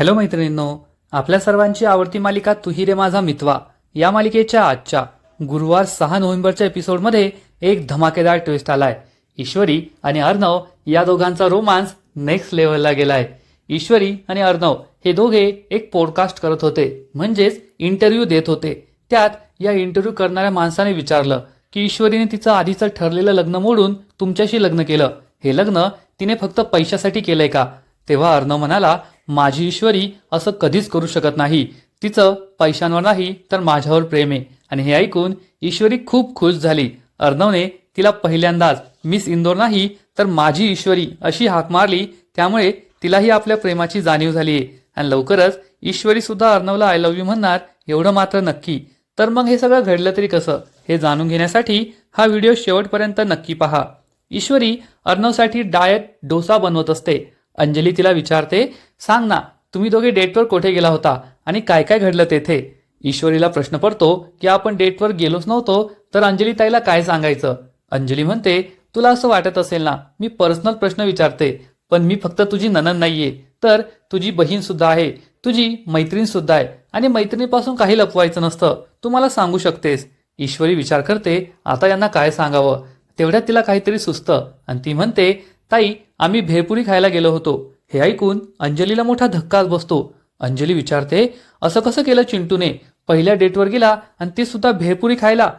Hello मैत्रिणींनो आपल्या सर्वांची आवडती मालिका तुही रे माझा मितवा. या मालिकेच्या आजच्या गुरुवार सहा नोव्हेंबरच्या एपिसोडमध्ये एक धमाकेदार ट्विस्ट आलाय. ईश्वरी आणि अर्णव या दोघांचा रोमांस नेक्स्ट लेवलला गेलाय. ईश्वरी आणि अर्णव हे दोघे एक पॉडकास्ट करत होते म्हणजेच इंटरव्ह्यू देत होते. त्यात या इंटरव्ह्यू करणाऱ्या माणसाने विचारलं की ईश्वरीने तिचं आधीचं ठरलेलं लग्न मोडून तुमच्याशी लग्न केलं. हे लग्न तिने फक्त पैशासाठी केलंय का? तेव्हा अर्णव म्हणाला माझी ईश्वरी असं कधीच करू शकत नाही. तिचं पैशांवर नाही तर माझ्यावर प्रेम आहे. आणि हे ऐकून ईश्वरी खूप खुश झाली. अर्णवने तिला पहिल्यांदाच मिस इंदोर नाही तर माझी ईश्वरी अशी हाक मारली. त्यामुळे तिलाही आपल्या प्रेमाची जाणीव झाली आहे. आणि लवकरच ईश्वरी सुद्धा अर्णवला आय लव्ह यू म्हणणार एवढं मात्र नक्की. तर मग हे सगळं घडलं तरी कसं? हे जाणून घेण्यासाठी हा व्हिडिओ शेवटपर्यंत नक्की पहा. ईश्वरी अर्णवसाठी डायट डोसा बनवत असते. अंजली तिला विचारते सांग ना तुम्ही दोघे डेटवर कुठे गेला होता आणि काय काय घडलं तेथे? ईश्वरीला प्रश्न पडतो की आपण डेटवर गेलोच नव्हतो तर अंजली ताईला काय सांगायचं? अंजली म्हणते तुला असं वाटत असेल ना मी पर्सनल प्रश्न विचारते पण मी फक्त तुझी ननन नाहीये. तर तुझी बहीण सुद्धा आहे तुझी मैत्रीण सुद्धा आहे आणि मैत्रिणीपासून काही लपवायचं नसतं. तू मला सांगू शकतेस. ईश्वरी विचार करते आता यांना काय सांगावं? तेवढ्यात तिला काहीतरी सुचतं आणि ती म्हणते ताई आम्ही भेळपुरी खायला गेलो होतो. हे ऐकून अंजलीला मोठा धक्काच बसतो. अंजली विचारते असं कसं केलं चिंटूने? पहिल्या डेटवर गेला आणि ती सुद्धा भेळपुरी खायला.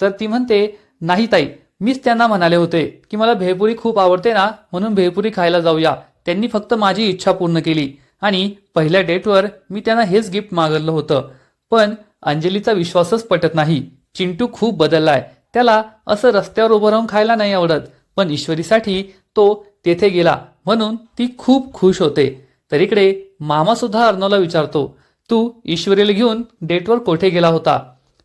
तर ती म्हणते नाही ताई मीच त्यांना म्हणाले होते की मला भेळपुरी खूप आवडते ना म्हणून भेळपुरी खायला जाऊया. त्यांनी फक्त माझी इच्छा पूर्ण केली आणि पहिल्या डेटवर मी त्यांना हेच गिफ्ट मागवलं होतं. पण अंजलीचा विश्वासच पटत नाही. चिंटू खूप बदललाय. त्याला असं रस्त्यावर उभं राहून खायला नाही आवडत. पण ईश्वरीसाठी तो तेथे गेला. म्हणून ती खूप खुश होते. तर इकडे मामासुद्धा अर्णवला विचारतो तू ईश्वरीला घेऊन डेटवर कोठे गेला होता?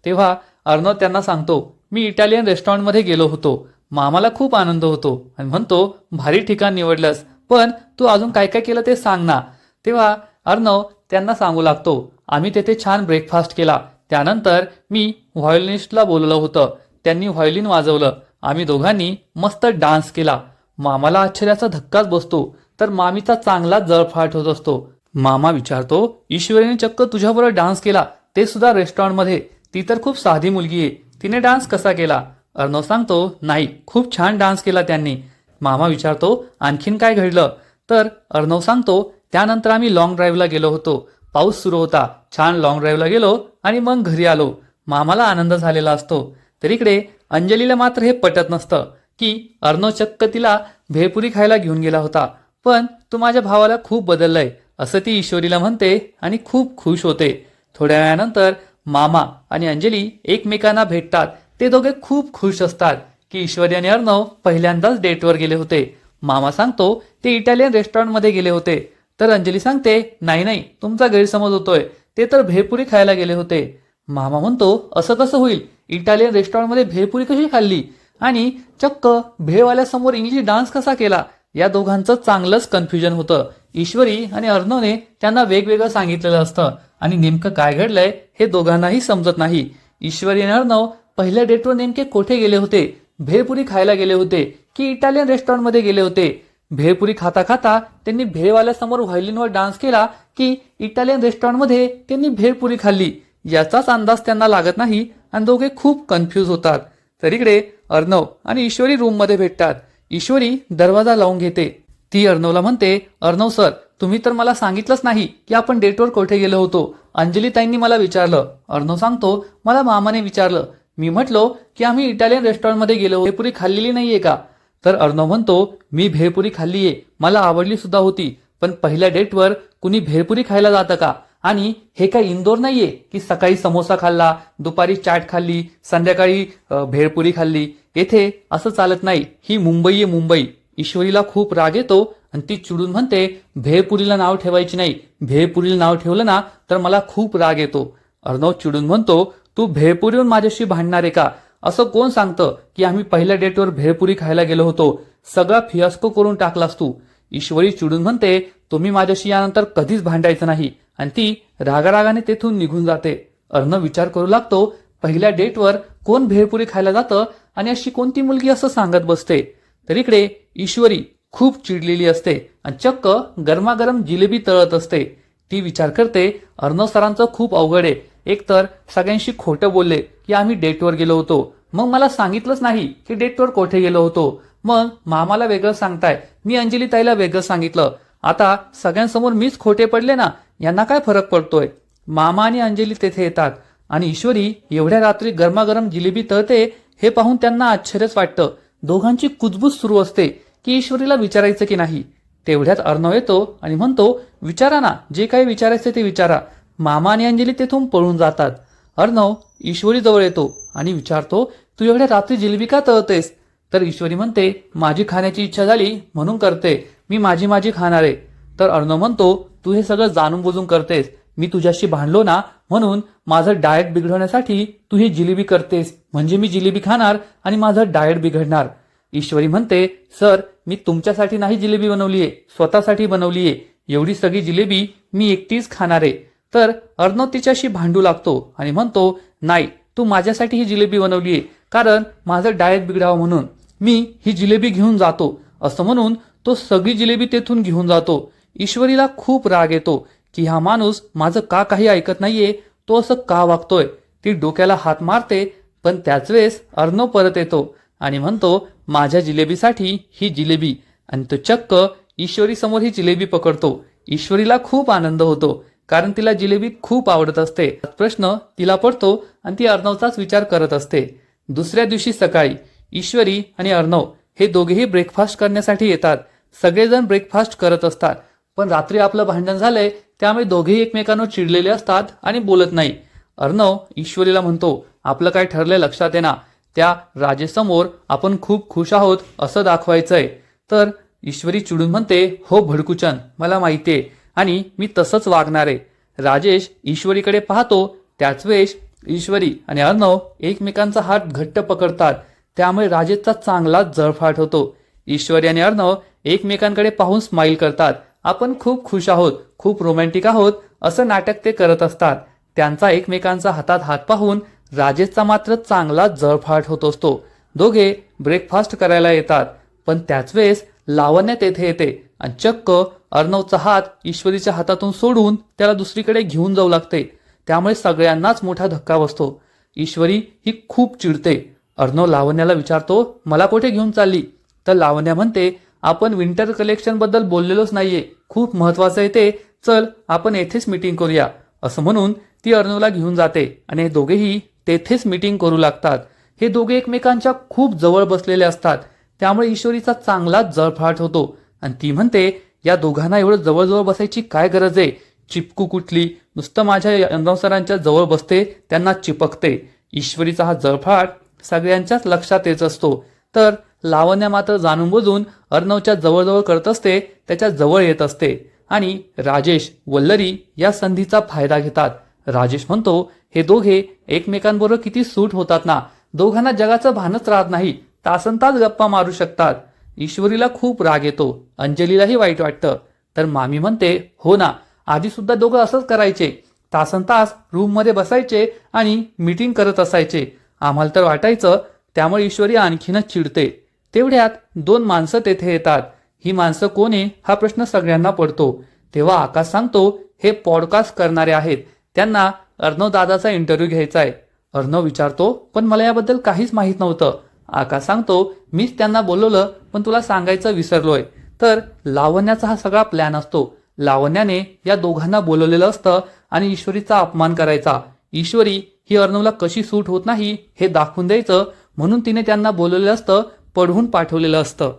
तेव्हा अर्णव त्यांना सांगतो मी इटालियन रेस्टॉरंटमध्ये गेलो होतो. मामाला खूप आनंद होतो. आणि म्हणतो भारी ठिकाण निवडलंस पण तू अजून काय काय केलं ते सांग ना. तेव्हा अर्णव त्यांना सांगू लागतो आम्ही तेथे छान ब्रेकफास्ट केला. त्यानंतर मी व्हायोलिनिस्टला बोलवलं होतं. त्यांनी व्हायोलिन वाजवलं. आम्ही दोघांनी मस्त डान्स केला. मामाला आश्चर्याचा धक्काच बसतो तर मामीचा चांगला जळफाट होत असतो. मामा विचारतो ईश्वरीने चक्क तुझ्याबरोबर डान्स केला ते सुद्धा रेस्टॉरंटमध्ये. ती तर खूप साधी मुलगी आहे तिने डान्स कसा केला? अर्णव सांगतो नाही खूप छान डान्स केला त्यांनी. मामा विचारतो आणखीन काय घडलं? तर अर्णव सांगतो त्यानंतर आम्ही लॉंग ड्राईव्हला गेलो होतो. पाऊस सुरू होता छान लॉंग ड्राईव्हला गेलो आणि मग घरी आलो. मामाला आनंद झालेला असतो. तर इकडे अंजलीला मात्र हे पटत नसतं. की अर्णव चक्क तिला भेळपुरी खायला घेऊन गेला होता. पण तू माझ्या भावाला खूप बदललंय असं ती ईश्वरीला म्हणते आणि खूप खुश होते. थोड्या वेळानंतर मामा आणि अंजली एकमेकांना भेटतात. ते दोघे खूप खुश असतात की ईश्वरी आणि अर्णव पहिल्यांदाच डेटवर गेले होते. मामा सांगतो ते इटालियन रेस्टॉरंटमध्ये गेले होते. तर अंजली सांगते नाही नाही तुमचा गैरसमज होतोय. ते तर भेळपुरी खायला गेले होते. मामा म्हणतो असं कसं होईल? इटालियन रेस्टॉरंटमध्ये भेळपुरी कशी खाल्ली? आणि चक्क भेळवाल्यासमोर इंग्लिश डान्स कसा केला? या दोघांचं चांगलंच कन्फ्युजन होतं. ईश्वरी आणि अर्णवने त्यांना वेगवेगळं सांगितलेलं असतं. आणि नेमकं काय घडलंय हे दोघांनाही समजत नाही. ईश्वरी आणि अर्णव पहिल्या डेटवर नेमके कोठे गेले होते? भेळपुरी खायला गेले होते की इटालियन रेस्टॉरंटमध्ये गेले होते? भेळपुरी खाता खाता त्यांनी भेळवाल्यासमोर व्हायलिनवर डान्स केला की इटालियन रेस्टॉरंटमध्ये त्यांनी भेळपुरी खाल्ली. याचाच अंदाज त्यांना लागत नाही आणि दोघे खूप कन्फ्यूज होतात. तर इकडे अर्णव आणि ईश्वरी रूममध्ये भेटतात. ईश्वरी दरवाजा लावून घेते. ती अर्णवला म्हणते अर्णव सर तुम्ही तर मला सांगितलंच नाही की आपण डेटवर कोठे गेलो होतो. अंजलीताईंनी मला विचारलं. अर्णव सांगतो मला मामाने विचारलं. मी म्हटलो की आम्ही इटालियन रेस्टॉरंटमध्ये गेलो. भेपुरी खाल्लेली नाहीये का? तर अर्णव म्हणतो मी भेळपुरी खाल्लीये. मला आवडली सुद्धा होती. पण पहिल्या डेटवर कुणी भेळपुरी खायला जातं का? आणि हे काय इंदोर नाहीये की सकाळी समोसा खाल्ला दुपारी चाट खाल्ली संध्याकाळी भेळपुरी खाल्ली? येथे असं चालत नाही. ही मुंबई आहे मुंबई. ईश्वरीला खूप राग येतो आणि ती चिडून म्हणते भेळपुरीला नाव ठेवायची नाही. भेळपुरीला नाव ठेवलं ना तर मला खूप राग येतो. अर्णव चिडून म्हणतो तू भेळपुरीवर माझ्याशी भांडणार आहे का? असं कोण सांगतं की आम्ही पहिल्या डेटवर भेळपुरी खायला गेलो होतो? सगळा फियास्को करून टाकलास तू. ईश्वरी चिडून म्हणते तुम्ही माझ्याशी यानंतर कधीच भांडायचं नाही. आणि ती रागारागाने तेथून निघून जाते. अर्णव विचार करू लागतो पहिल्या डेटवर कोण भेळपुरी खायला जातं? आणि अशी कोणती मुलगी असं सांगत बसते? तर इकडे ईश्वरी खूप चिडलेली असते आणि चक्क गरमागरम जिलेबी तळत असते. ती विचार करते अर्णव सरांचं खूप अवघड आहे. एकतर सगळ्यांशी खोटं बोलले की आम्ही डेटवर गेलो होतो. मग मला सांगितलंच नाही की डेटवर कोठे गेलो होतो. मग मामाला वेगळं सांगताय. मी अंजली ताईला वेगळं सांगितलं. आता सगळ्यांसमोर मीच खोटे पडले ना यांना काय फरक पडतोय? मामा आणि अंजली तेथे येतात आणि ईश्वरी एवढ्या रात्री गरमागरम जिलेबी तळते हे पाहून त्यांना आश्चर्यच वाटतं. दोघांची कुजबूज सुरू असते की ईश्वरीला विचारायचं की नाही. तेवढ्यात अर्णव येतो आणि म्हणतो विचारा ना जे काही विचारायचे ते विचारा. मामा आणि अंजली तेथून पळून जातात. अर्णव ईश्वरी जवळ येतो आणि विचारतो तू एवढ्या रात्री जिलेबी का तळतेस? तर ईश्वरी म्हणते माझी खाण्याची इच्छा झाली म्हणून करते. मी माझी माझी खाणार आहे. तर अर्णव म्हणतो तू हे सगळं जाणून बुजून करतेस. मी तुझ्याशी भांडलो ना म्हणून माझं डाएट बिघडवण्यासाठी तू ही जिलेबी करतेस. म्हणजे मी जिलेबी खाणार आणि माझं डाएट बिघडणार. ईश्वरी म्हणते सर मी तुमच्यासाठी नाही जिलेबी बनवलीये स्वतःसाठी बनवलीये. एवढी सगळी जिलेबी मी एकटीच खाणार. आहे तर अर्णव तिच्याशी भांडू लागतो आणि म्हणतो नाही तू माझ्यासाठी ही जिलेबी बनवलीये कारण माझं डाएट बिघडावं म्हणून. मी ही जिलेबी घेऊन जातो. असं म्हणून तो सगळी जिलेबी तेथून घेऊन जातो. ईश्वरीला खूप राग येतो की हा माणूस माझं का काही ऐकत नाहीये तो असं का वागतोय? ती डोक्याला हात मारते पण त्याच वेळेस अर्णव परत येतो आणि म्हणतो माझ्या जिलेबीसाठी ही जिलेबी. आणि तो चक्क ईश्वरी समोर ही जिलेबी पकडतो. ईश्वरीला खूप आनंद होतो कारण तिला जिलेबी खूप आवडत असते. प्रश्न तिला पडतो आणि ती अर्णवचाच विचार करत असते. दुसऱ्या दिवशी सकाळी ईश्वरी आणि अर्णव हे दोघेही ब्रेकफास्ट करण्यासाठी येतात. सगळेजण ब्रेकफास्ट करत असतात. पण रात्री आपलं भांडण झालंय त्यामुळे दोघेही एकमेकांवर चिडलेले असतात आणि बोलत नाही. अर्णव ईश्वरीला म्हणतो आपलं काय ठरलंय लक्षात येणार त्या राजेसमोर आपण खूप खुश आहोत असं दाखवायचंय. तर ईश्वरी चिडून म्हणते हो भडकुचन मला माहितीये आणि मी तसंच वागणार. आहे राजेश ईश्वरीकडे पाहतो त्याच वेळेस ईश्वरी आणि अर्णव एकमेकांचा हात घट्ट पकडतात. त्यामुळे राजेशचा चांगलाच जळफाट होतो. ईश्वरी आणि अर्णव एकमेकांकडे पाहून स्माईल करतात. आपण खूप खुश आहोत खूप रोमॅन्टिक आहोत असं नाटक ते करत असतात. त्यांचा एकमेकांचा हातात हात पाहून राजेशचा मात्र चांगला जळफाट होत असतो. दोघे ब्रेकफास्ट करायला येतात. पण त्याच वेळेस लावण्या तेथे येते आणि चक्क अर्णवचा हात ईश्वरीच्या हातातून सोडून त्याला दुसरीकडे घेऊन जाऊ लागते. त्यामुळे सगळ्यांनाच मोठा धक्का बसतो. ईश्वरी ही खूप चिडते. अर्णव लावण्याला विचारतो मला कुठे घेऊन चालली? तर लावण्या म्हणते आपण विंटर कलेक्शनबद्दल बोललेलोच नाहीये. खूप महत्वाचं आहे ते. चल आपण येथेच मीटिंग करूया. असं म्हणून ती अर्णवला घेऊन जाते आणि हे दोघेही तेथेच मीटिंग करू लागतात. हे दोघे एकमेकांच्या खूप जवळ बसलेले असतात. त्यामुळे ईश्वरीचा चांगलाच जळफाट होतो. आणि ती म्हणते या दोघांना एवढं जवळजवळ बसायची काय गरज आहे? चिपकू कुठली? नुसतं माझ्या अर्णव सरांच्या जवळ बसते त्यांना चिपकते. ईश्वरीचा हा जळफाट सगळ्यांच्याच लक्षात येत असतो. तर लावण्या मात्र जाणून बुजून अर्णवच्या जवळजवळ करत असते त्याच्याजवळ येत असते. आणि राजेश वल्लरी या संधीचा फायदा घेतात. राजेश म्हणतो हे दोघे एकमेकांबरोबर किती सूट होतात ना. दोघांना जगाचं भानच राहत नाही. तासन तास गप्पा मारू शकतात. ईश्वरीला खूप राग येतो. अंजलीलाही वाईट वाटतं. तर मामी म्हणते हो ना. आधी सुद्धा दोघं असंच करायचे. तासन तास रूममध्ये बसायचे आणि मीटिंग करत असायचे. आम्हाला तर वाटायचं त्यामुळे ईश्वरी आणखीनच चिडते. तेवढ्यात दोन माणसं तेथे येतात. ही माणसं कोण आहे? हा प्रश्न सगळ्यांना पडतो. तेव्हा आकाश सांगतो हे पॉडकास्ट करणारे आहेत. त्यांना अर्णव दादाचा इंटरव्ह्यू घ्यायचा आहे. अर्णव विचारतो पण मला याबद्दल काहीच माहीत नव्हतं. आकाश सांगतो मीच त्यांना बोलवलं पण तुला सांगायचं विसरलोय. तर लावण्याचा हा सगळा प्लॅन असतो. लावण्याने या दोघांना बोलवलेलं असतं आणि ईश्वरीचा अपमान करायचा. ईश्वरी ही अर्णवला कशी सूट होत नाही हे दाखवून द्यायचं. म्हणून तिने त्यांना बोलवलेलं असतं पढवून पाठवलेलं असतं.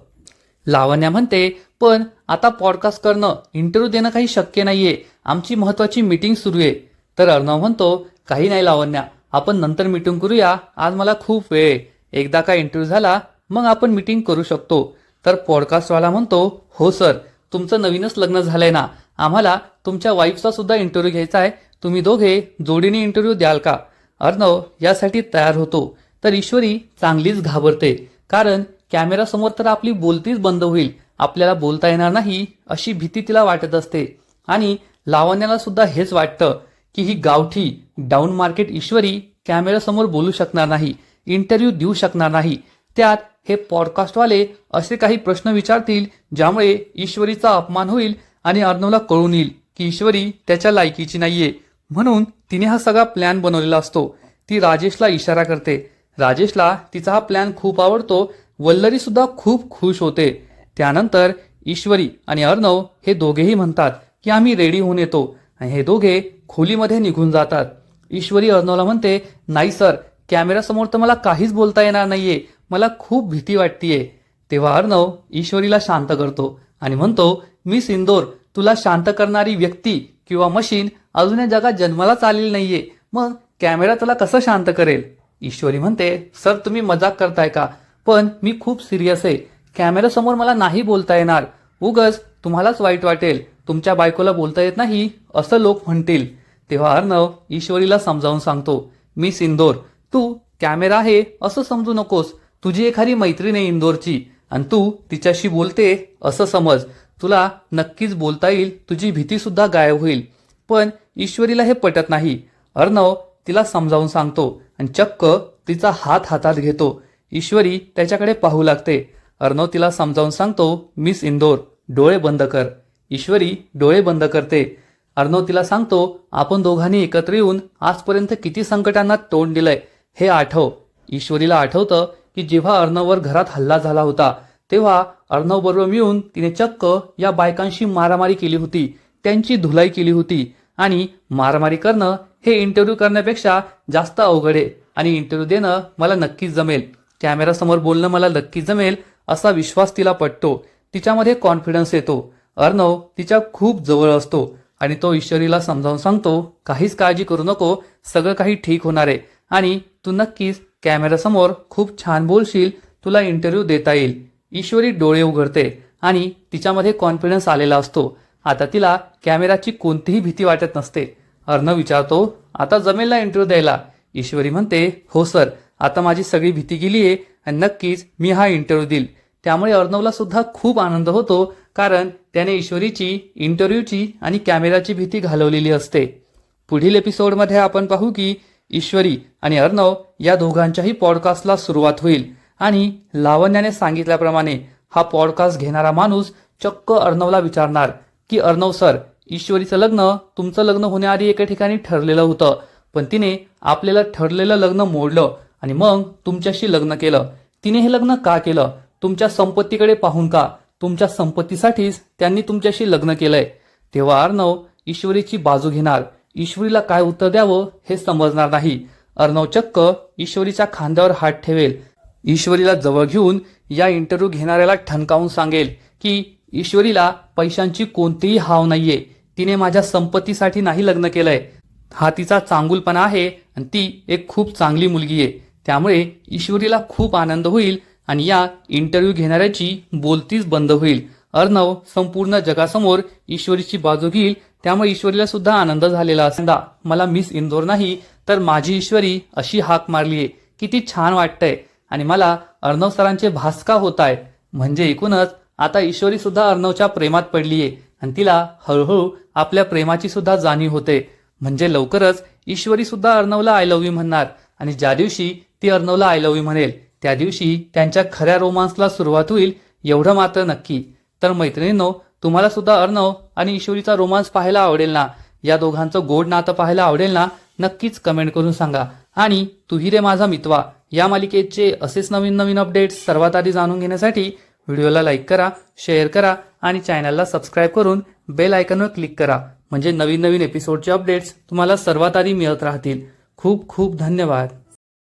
लावण्या म्हणते पण आता पॉडकास्ट करणं इंटरव्ह्यू देणं काही शक्य नाहीये. आमची महत्वाची मीटिंग सुरू आहे. तर अर्णव म्हणतो काही नाही लावण्या आपण नंतर मीटिंग करूया. आज मला खूप वेळ एकदा का इंटरव्ह्यू झाला मग आपण मीटिंग करू शकतो. तर पॉडकास्टवाला म्हणतो हो सर तुमचं नवीनच लग्न झालंय ना. आम्हाला तुमच्या वाईफचा सुद्धा इंटरव्ह्यू घ्यायचा आहे. तुम्ही दोघे जोडीने इंटरव्ह्यू द्याल का? अर्णव यासाठी तयार होतो. तर ईश्वरी चांगलीच घाबरते. कारण कॅमेरासमोर तर आपली बोलतीच बंद होईल. आपल्याला बोलता येणार नाही अशी भीती तिला वाटत असते. आणि लावण्याला सुद्धा हेच वाटतं. की ही गावठी डाऊन मार्केट ईश्वरी कॅमेरासमोर बोलू शकणार नाही इंटरव्ह्यू देऊ शकणार नाही. त्यात हे पॉडकास्टवाले असे काही प्रश्न विचारतील ज्यामुळे ईश्वरीचा अपमान होईल आणि अर्णवला कळून येईल की ईश्वरी त्याच्या लायकीची नाहीये. म्हणून तिने हा सगळा प्लॅन बनवलेला असतो. ती राजेशला इशारा करते. राजेशला तिचा हा प्लॅन खूप आवडतो. वल्लरी सुद्धा खूप खुश होते. त्यानंतर ईश्वरी आणि अर्णव हे दोघेही म्हणतात की आम्ही रेडी होऊन येतो. आणि हे दोघे खोलीमध्ये निघून जातात. ईश्वरी अर्णवला म्हणते नाही सर कॅमेरासमोर तर मला काहीच बोलता येणार नाहीये. मला खूप भीती वाटतीये. तेव्हा अर्णव ईश्वरीला शांत करतो आणि म्हणतो मी सिंदोर तुला शांत करणारी व्यक्ती किंवा मशीन अजून या जगात जन्मालाच आलेली नाहीये. मग कॅमेरा तुला कसं शांत करेल? ईश्वरी म्हणते सर तुम्ही मजाक करताय का? पण मी खूप सिरियस आहे. कॅमेऱ्यासमोर मला नाही बोलता येणार. उगच तुम्हालाच वाईट वाटेल. तुमच्या बायकोला बोलता येत नाही असं लोक म्हणतील. तेव्हा अर्णव ईश्वरीला समजावून सांगतो मी सिंदोर तू कॅमेरा आहे असं समजू नकोस. तुझी एखादी मैत्रीण आहे इंदोरची आणि तू तिच्याशी बोलते असं समज. तुला नक्कीच बोलता येईल तुझी भीती सुद्धा गायब होईल. पण ईश्वरीला हे पटत नाही. अर्णव तिला समजावून सांगतो आणि चक्क तिचा हात हातात घेतो. ईश्वरी त्याच्याकडे पाहू लागते. अर्णव तिला समजावून सांगतो मिस इंदोर डोळे बंद कर. ईश्वरी डोळे बंद करते. अर्णव तिला सांगतो आपण दोघांनी एकत्र येऊन आजपर्यंत किती संकटांना तोंड दिलंय. हे आठव. ईश्वरीला आठवतं की जेव्हा अर्णववर घरात हल्ला झाला होता तेव्हा अर्णव बरोबर मिळून तिने चक्क या बायकांशी मारामारी केली होती. त्यांची धुलाई केली होती. आणि मारामारी करणं हे इंटरव्ह्यू करण्यापेक्षा जास्त अवघड आहे. आणि इंटरव्ह्यू देणं मला नक्कीच जमेल. कॅमेरासमोर बोलणं मला नक्कीच जमेल असा विश्वास तिला पटतो. तिच्यामध्ये कॉन्फिडन्स येतो. अर्णव तिच्या खूप जवळ असतो. आणि तो ईश्वरीला समजावून सांगतो काहीच काळजी करू नको सगळं काही ठीक होणार आहे. आणि तू नक्कीच कॅमेऱ्यासमोर खूप छान बोलशील तुला इंटरव्ह्यू देता येईल. ईश्वरी डोळे उघडते आणि तिच्यामध्ये कॉन्फिडन्स आलेला असतो. आता तिला कॅमेराची कोणतीही भीती वाटत नसते. अर्णव विचारतो आता जमेल ना इंटरव्ह्यू द्यायला? ईश्वरी म्हणते हो सर. आता माझी सगळी भीती गेली आहे आणि नक्कीच मी हा इंटरव्ह्यू देईल. त्यामुळे अर्णवला सुद्धा खूप आनंद होतो कारण त्याने ईश्वरीची इंटरव्ह्यूची आणि कॅमेराची भीती घालवलेली असते. पुढील एपिसोडमध्ये आपण पाहू की ईश्वरी आणि अर्णव या दोघांच्याही पॉडकास्टला सुरुवात होईल आणि लावण्याने सांगितल्याप्रमाणे हा पॉडकास्ट घेणारा माणूस चक्क अर्णवला विचारणार की अर्णव सर ईश्वरीचं लग्न तुमचं लग्न होण्याआधी एका ठिकाणी ठरलेलं होतं. पण तिने आपल्याला ठरलेलं लग्न मोडलं आणि मग तुमच्याशी लग्न केलं. तिने हे लग्न का केलं? तुमच्या संपत्तीकडे पाहून का? तुमच्या संपत्तीसाठीच त्यांनी तुमच्याशी लग्न केलंय. तेव्हा अर्णव ईश्वरीची बाजू घेणार. ईश्वरीला काय उत्तर द्यावं हे समजणार नाही. अर्णव चक्क ईश्वरीच्या खांद्यावर हात ठेवेल. ईश्वरीला जवळ घेऊन या इंटरव्ह्यू घेणाऱ्याला ठणकावून सांगेल की ईश्वरीला पैशांची कोणतीही हाव नाहीये. तिने माझ्या संपत्तीसाठी नाही लग्न केलंय. हा तिचा चांगुलपणा आहे आणि ती एक खूप चांगली मुलगी आहे. त्यामुळे ईश्वरीला खूप आनंद होईल आणि या इंटरव्ह्यू घेणाऱ्याची बोलतीच बंद होईल. अर्णव संपूर्ण जगासमोर ईश्वरीची बाजू घेईल त्यामुळे ईश्वरीला सुद्धा आनंद झालेला असता मला मिस इंदोर नाही तर माझी ईश्वरी अशी हाक मारलीये. किती छान वाटतंय. आणि मला अर्णव सरांचे भास्का होत आहे म्हणजे एकूणच आता ईश्वरी सुद्धा अर्णवच्या प्रेमात पडलीये. आणि तिला हळूहळू आपल्या प्रेमाची सुद्धा जाणीव होते. म्हणजे लवकरच ईश्वरी सुद्धा अर्णवला आय लव्ह यू म्हणणार. आणि ज्या दिवशी ती अर्णवला आय लव्ह यू म्हणेल त्या दिवशी त्यांच्या खऱ्या रोमांसला सुरुवात होईल एवढं मात्र नक्की. तर मैत्रिणींनो तुम्हाला सुद्धा अर्णव आणि ईश्वरीचा रोमांस पाहायला आवडेल ना? या दोघांचं गोड नातं पाहायला आवडेल ना? नक्कीच कमेंट करून सांगा. आणि तुही रे माझा मितवा या मालिकेचे असेच नवीन नवीन अपडेट्स सर्वात आधी जाणून घेण्यासाठी व्हिडिओला लाईक करा शेअर करा आणि चॅनलला सबस्क्राईब करून बेल आयकनवर क्लिक करा. म्हणजे नवीन नवीन एपिसोडचे अपडेट्स तुम्हाला सर्वात आधी मिळत राहतील. खूप खूप धन्यवाद.